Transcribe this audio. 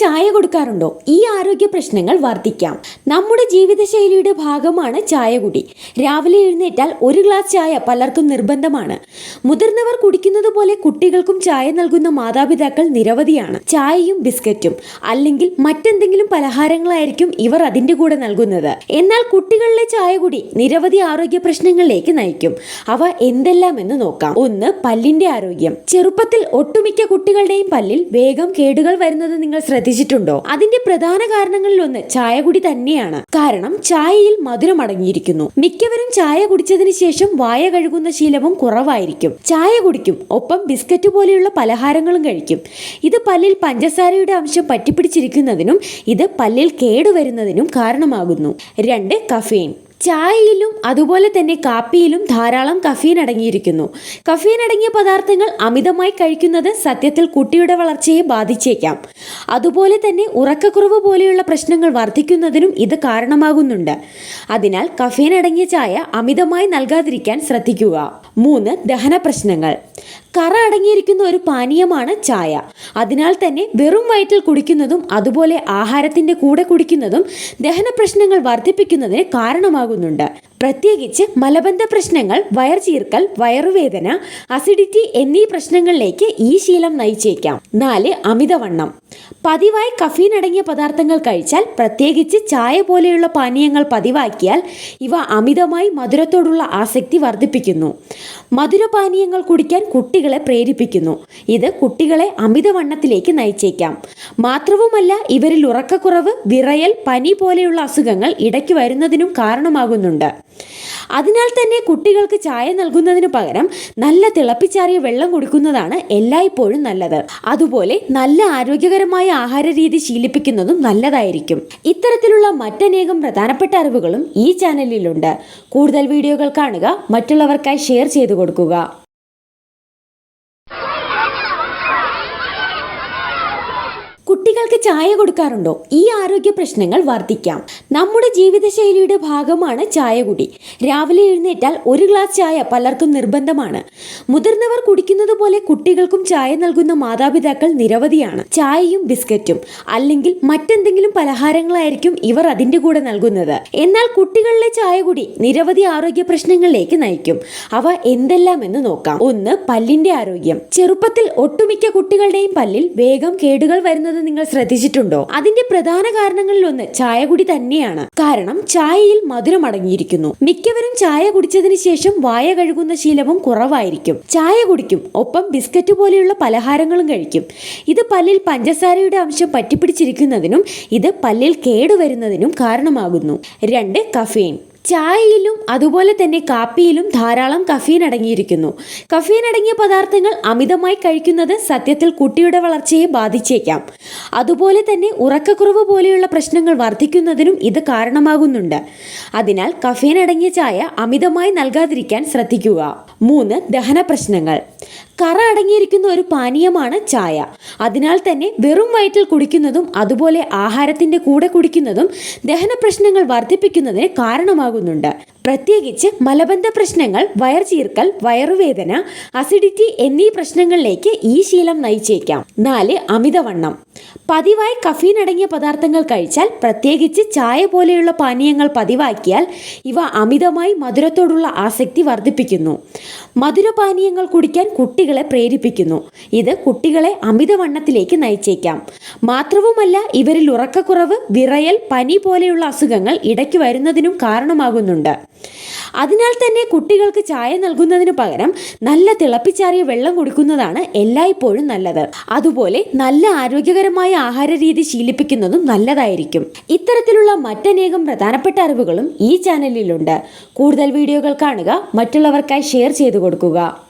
ചായ കൊടുക്കാറുണ്ടോ? ഈ ആരോഗ്യ പ്രശ്നങ്ങൾ വർദ്ധിക്കാം. നമ്മുടെ ജീവിതശൈലിയുടെ ഭാഗമാണ് ചായ കുടി. രാവിലെ എഴുന്നേറ്റാൽ ഒരു ഗ്ലാസ് ചായ പലർക്കും നിർബന്ധമാണ്. മുതിർന്നവർ കുടിക്കുന്നത് പോലെ കുട്ടികൾക്കും ചായ നൽകുന്ന മാതാപിതാക്കൾ നിരവധിയാണ്. ചായയും ബിസ്ക്കറ്റും. അല്ലെങ്കിൽ മറ്റെന്തെങ്കിലും പലഹാരങ്ങളായിരിക്കും ഇവർ അതിന്റെ കൂടെ നൽകുന്നത്. എന്നാൽ കുട്ടികളിലെ ചായ കുടി നിരവധി ആരോഗ്യ പ്രശ്നങ്ങളിലേക്ക് നയിക്കും. അവ എന്തെല്ലാമെന്ന് നോക്കാം. ഒന്ന് പല്ലിന്റെ ആരോഗ്യം. ചെറുപ്പത്തിൽ ഒട്ടുമിക്ക കുട്ടികളുടെയും പല്ലിൽ വേഗം കേടുകൾ വരുന്നത് നിങ്ങൾ ശ്രദ്ധിച്ചിട്ടുണ്ടോ? അതിന്റെ പ്രധാന കാരണങ്ങളിൽ ഒന്ന് ചായ കുടി തന്നെയാണ്. കാരണം ചായയിൽ മധുരം അടങ്ങിയിരിക്കുന്നു. മിക്കവരും ചായ കുടിച്ചതിന് ശേഷം വായ കഴുകുന്ന ശീലവും കുറവായിരിക്കും. ചായ കുടിക്കും ഒപ്പം ബിസ്ക്കറ്റ് പോലെയുള്ള പലഹാരങ്ങളും കഴിക്കും. ഇത് പല്ലിൽ പഞ്ചസാരയുടെ അംശം പറ്റിപ്പിടിച്ചിരിക്കുന്നതിനും ഇത് പല്ലിൽ കേടുവരുന്നതിനും കാരണമാകുന്നു. രണ്ട് കഫീൻ. ചായയിലും അതുപോലെ തന്നെ കാപ്പിയിലും ധാരാളം കഫീൻ അടങ്ങിയിരിക്കുന്നു. കഫീൻ അടങ്ങിയ പദാർത്ഥങ്ങൾ അമിതമായി കഴിക്കുന്നത് സത്യത്തിൽ കുട്ടിയുടെ വളർച്ചയെ ബാധിച്ചേക്കാം. അതുപോലെ തന്നെ ഉറക്കക്കുറവ് പോലെയുള്ള പ്രശ്നങ്ങൾ വർദ്ധിക്കുന്നതിനും ഇത് കാരണമാകുന്നുണ്ട്. അതിനാൽ കഫീൻ അടങ്ങിയ ചായ അമിതമായി നൽകാതിരിക്കാൻ ശ്രദ്ധിക്കുക. മൂന്ന് ദഹന പ്രശ്നങ്ങൾ കറ അടങ്ങിയിരിക്കുന്ന ഒരു പാനീയമാണ് ചായ. അതിനാൽ തന്നെ വെറും വയറ്റിൽ കുടിക്കുന്നതും അതുപോലെ ആഹാരത്തിന്റെ കൂടെ കുടിക്കുന്നതും ദഹന പ്രശ്നങ്ങൾ വർദ്ധിപ്പിക്കുന്നതിന് കാരണമാകുന്നുണ്ട്. പ്രത്യേകിച്ച് മലബന്ധ പ്രശ്നങ്ങൾ വയർ ചീർക്കൽ വയറുവേദന അസിഡിറ്റി എന്നീ പ്രശ്നങ്ങളിലേക്ക് ഈ ശീലം നയിച്ചേക്കാം. നാല് അമിതവണ്ണം. പതിവായി കഫീൻ അടങ്ങിയ പദാർത്ഥങ്ങൾ കഴിച്ചാൽ പ്രത്യേകിച്ച് ചായ പോലെയുള്ള പാനീയങ്ങൾ പതിവാക്കിയാൽ ഇവ അമിതമായി മധുരത്തോടുള്ള ആസക്തി വർദ്ധിപ്പിക്കുന്നു. മധുരപാനീയങ്ങൾ കുടിക്കാൻ കുട്ടികളെ പ്രേരിപ്പിക്കുന്നു. ഇത് കുട്ടികളെ അമിതവണ്ണത്തിലേക്ക് നയിച്ചേക്കാം. മാത്രവുമല്ല ഇവരിൽ ഉറക്കക്കുറവ് വിറയൽ പനി പോലെയുള്ള അസുഖങ്ങൾ ഇടയ്ക്ക് വരുന്നതിനും കാരണമാകുന്നുണ്ട്. അതിനാൽ തന്നെ കുട്ടികൾക്ക് ചായ നൽകുന്നതിന് പകരം നല്ല തിളപ്പിച്ചാറിയ വെള്ളം കൊടുക്കുന്നതാണ് എല്ലായ്പ്പോഴും നല്ലത്. അതുപോലെ നല്ല ആരോഗ്യകരമായ ആഹാര രീതി ശീലിപ്പിക്കുന്നതും നല്ലതായിരിക്കും. ഇത്തരത്തിലുള്ള മറ്റനേകം പ്രധാനപ്പെട്ട അറിവുകളും ഈ ചാനലിലുണ്ട്. കൂടുതൽ വീഡിയോകൾ കാണുക മറ്റുള്ളവർക്കായി ഷെയർ ചെയ്തു കൊടുക്കുക. കുട്ടികൾക്ക് ചായ കൊടുക്കാറുണ്ടോ? ഈ ആരോഗ്യ പ്രശ്നങ്ങൾ വർദ്ധിക്കാം. നമ്മുടെ ജീവിതശൈലിയുടെ ഭാഗമാണ് ചായ കുടി. രാവിലെ എഴുന്നേറ്റാൽ ഒരു ഗ്ലാസ് ചായ പലർക്കും നിർബന്ധമാണ്. മുതിർന്നവർ കുടിക്കുന്നത് പോലെ കുട്ടികൾക്കും ചായ നൽകുന്ന മാതാപിതാക്കൾ നിരവധിയാണ്. ചായയും ബിസ്ക്കറ്റും അല്ലെങ്കിൽ മറ്റെന്തെങ്കിലും പലഹാരങ്ങളായിരിക്കും ഇവർ അതിന്റെ കൂടെ നൽകുന്നത്. എന്നാൽ കുട്ടികളിലെ ചായ കുടി നിരവധി ആരോഗ്യ പ്രശ്നങ്ങളിലേക്ക് നയിക്കും. അവ എന്തെല്ലാമെന്ന് നോക്കാം. ഒന്ന് പല്ലിന്റെ ആരോഗ്യം. ചെറുപ്പത്തിൽ ഒട്ടുമിക്ക കുട്ടികളുടെയും പല്ലിൽ വേഗം കേടുകൾ വരുന്നത് നിങ്ങൾ ശ്രദ്ധിച്ചിട്ടുണ്ടോ? അതിന്റെ പ്രധാന കാരണങ്ങളിൽ ഒന്ന് ചായ കുടി തന്നെയാണ്. കാരണം ചായയിൽ മധുരം അടങ്ങിയിരിക്കുന്നു. മിക്കവരും ചായ കുടിച്ചതിന് ശേഷം വായ കഴുകുന്ന ശീലവും കുറവായിരിക്കും. ചായ കുടിക്കും ഒപ്പം ബിസ്ക്കറ്റ് പോലെയുള്ള പലഹാരങ്ങളും കഴിക്കും. ഇത് പല്ലിൽ പഞ്ചസാരയുടെ അംശം പറ്റിപ്പിടിച്ചിരിക്കുന്നതിനും ഇത് പല്ലിൽ കേടുവരുന്നതിനും കാരണമാകുന്നു. രണ്ട് കഫീൻ. ചായയിലും അതുപോലെ തന്നെ കാപ്പിയിലും ധാരാളം കഫീൻ അടങ്ങിയിരിക്കുന്നു. കഫീൻ അടങ്ങിയ പദാർത്ഥങ്ങൾ അമിതമായി കഴിക്കുന്നത് സത്യത്തിൽ കുട്ടിയുടെ വളർച്ചയെ ബാധിച്ചേക്കാം. അതുപോലെ തന്നെ ഉറക്കക്കുറവ് പോലെയുള്ള പ്രശ്നങ്ങൾ വർദ്ധിക്കുന്നതിനും ഇത് കാരണമാകുന്നുണ്ട്. അതിനാൽ കഫീൻ അടങ്ങിയ ചായ അമിതമായി നൽകാതിരിക്കാൻ ശ്രദ്ധിക്കുക. മൂന്ന് ദഹന പ്രശ്നങ്ങൾ കറ അടങ്ങിയിരിക്കുന്ന ഒരു പാനീയമാണ് ചായ. അതിനാൽ തന്നെ വെറും വയറ്റിൽ കുടിക്കുന്നതും അതുപോലെ ആഹാരത്തിന്റെ കൂടെ കുടിക്കുന്നതും ദഹന പ്രശ്നങ്ങൾ വർദ്ധിപ്പിക്കുന്നതിന് കാരണമാകുന്നുണ്ട്. പ്രത്യേകിച്ച് മലബന്ധ പ്രശ്നങ്ങൾ വയർ ചീർക്കൽ വയറുവേദന അസിഡിറ്റി എന്നീ പ്രശ്നങ്ങളിലേക്ക് ഈ ശീലം നയിച്ചേക്കാം. നാല് അമിതവണ്ണം. പതിവായി കഫീൻ അടങ്ങിയ പദാർത്ഥങ്ങൾ കഴിച്ചാൽ പ്രത്യേകിച്ച് ചായ പോലെയുള്ള പാനീയങ്ങൾ പതിവാക്കിയാൽ ഇവ അമിതമായി മധുരത്തോടുള്ള ആസക്തി വർദ്ധിപ്പിക്കുന്നു. മധുരപാനീയങ്ങൾ കുടിക്കാൻ കുട്ടികളെ പ്രേരിപ്പിക്കുന്നു. ഇത് കുട്ടികളെ അമിതവണ്ണത്തിലേക്ക് നയിച്ചേക്കാം. മാത്രവുമല്ല ഇവരിൽ ഉറക്കക്കുറവ് വിറയൽ പനി പോലെയുള്ള അസുഖങ്ങൾ ഇടയ്ക്ക് വരുന്നതിനും കാരണമാകുന്നുണ്ട്. അതിനാൽ തന്നെ കുട്ടികൾക്ക് ചായ നൽകുന്നതിന് പകരം നല്ല തിളപ്പിച്ചാറിയ വെള്ളം കൊടുക്കുന്നതാണ് എല്ലായ്പ്പോഴും നല്ലത്. അതുപോലെ നല്ല ആരോഗ്യകരമായ ആഹാര രീതി ശീലിപ്പിക്കുന്നതും നല്ലതായിരിക്കും. ഇത്തരത്തിലുള്ള മറ്റനേകം പ്രധാനപ്പെട്ട അറിവുകളും ഈ ചാനലിലുണ്ട്. കൂടുതൽ വീഡിയോകൾ കാണുക മറ്റുള്ളവർക്കായി ഷെയർ ചെയ്തു കൊടുക്കുക.